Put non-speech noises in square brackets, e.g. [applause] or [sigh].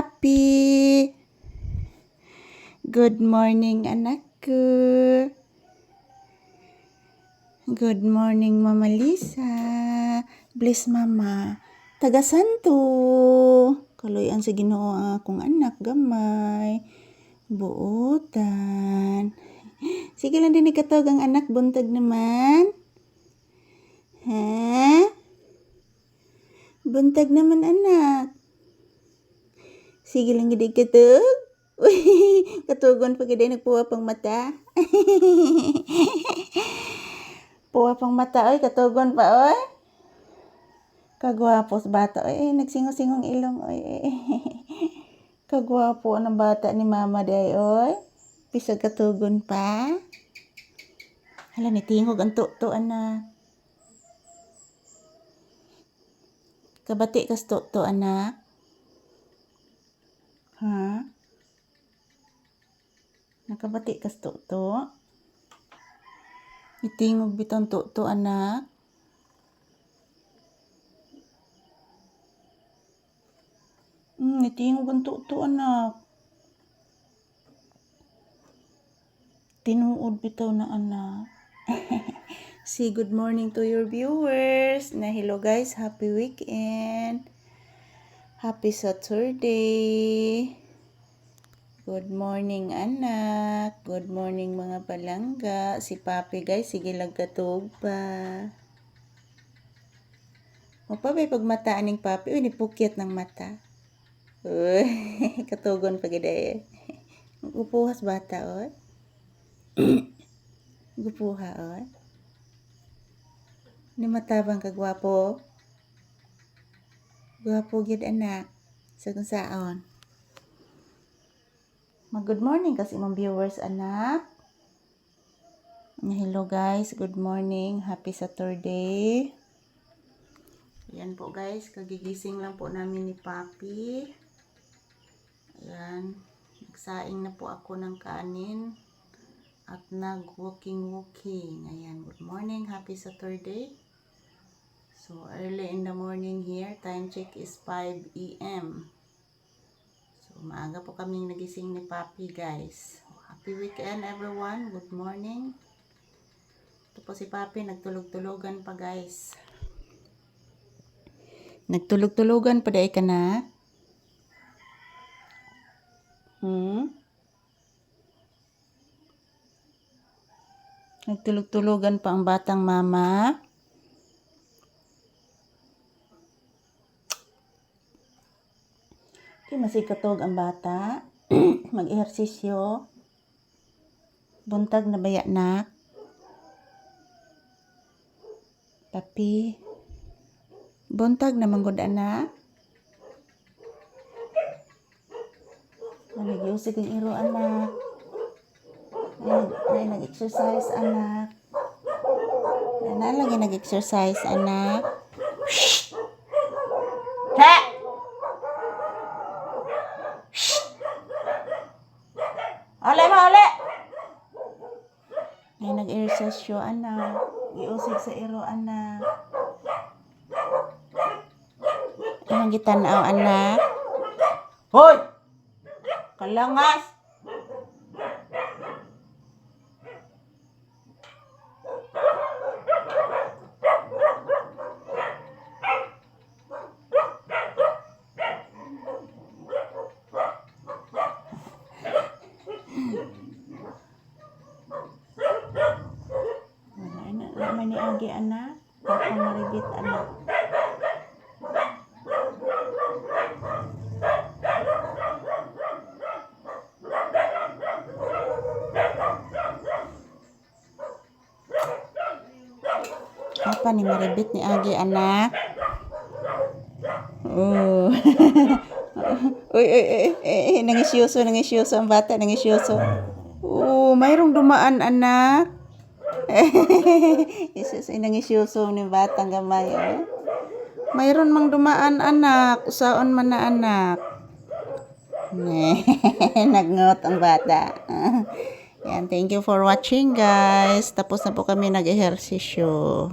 Papi. Good morning, anakku. Good morning, Mama Lisa. Bless Mama. Taga Santo. Kaloyan sa ginoo ang akong anak, gamay. Buotan. Sige lang din ikatog ang anak, buntag naman. Ha? Buntag naman, anak. Sige lang gid katog. Uy, katugon pa gid nagpuwa pang mata. [laughs] Puwa pang mata oy, katugon pa oy. Kagwapo sa bata oy, eh, nagsingo-singong ilong oy. [laughs] Kagwapo ng bata ni mama day oy. Bisag katugon pa. Hala ni tingog ang to anak. Kabati kas to anak. Ha? Nakabati kas to Itingog bitong to anak. Hmm, itingog ang to anak. Tinuod bitaw na anak. [laughs] Say good morning to your viewers. Na hello guys, happy weekend. Happy Saturday. Good morning anak. Good morning mga palangga. Si Papi guys, sige lang katog pa. O pa ba pagmataan ng Papi? Uy, nipukyat ng mata. Uy, [laughs] katugon pa gida Gupuhas bata oy. [coughs] Gupuha oy. Ni matabang kagwapo. Gwapo gid anak. Sa kung saon. Mag good morning kasi imong viewers anak. Hello guys, good morning. Happy Saturday. Ayan po guys, kagigising lang po namin ni Papi. Ayan, nagsaing na po ako ng kanin at nag-walking-walking. Ayan, good morning, happy Saturday. So, early in the morning here, time check is 5 a.m. So, maaga po kaming nagising ni Papi, guys. Happy weekend, everyone. Good morning. Ito po si Papi, nagtulog-tulogan pa, guys. Nagtulog-tulogan pa dahil ka na? Hmm? Nagtulog-tulogan pa ang batang mama. Di masikatog ang bata. [clears throat] Mag-ehersisyo. Buntag na baya na. Tapi, buntag na manggod anak. Nag-iusig ang iro anak. Ay, nag-exercise anak. Ay, lagi nag-exercise anak. Shh! Ay, nag-exercise anak. Iusig sa iro anak. Anong gitanaw anak? Hoy! Kalangas! Wala na, naman ni Agi anak. Papa maribit anak. Apa ni maribit ni Agi anak? Oh. [laughs] uy, uy, uy, nangisyoso, nangisyoso ang bata, nangisyoso. Oh, mayroong dumaan anak. [laughs] Isus, ay nangisyoso ni batang gamay. Oh. Mayroon mang dumaan anak, usaon man na anak. [laughs] Nagngot ang bata. [laughs] Yan, thank you for watching guys. Tapos na po kami nag-ehersisyo.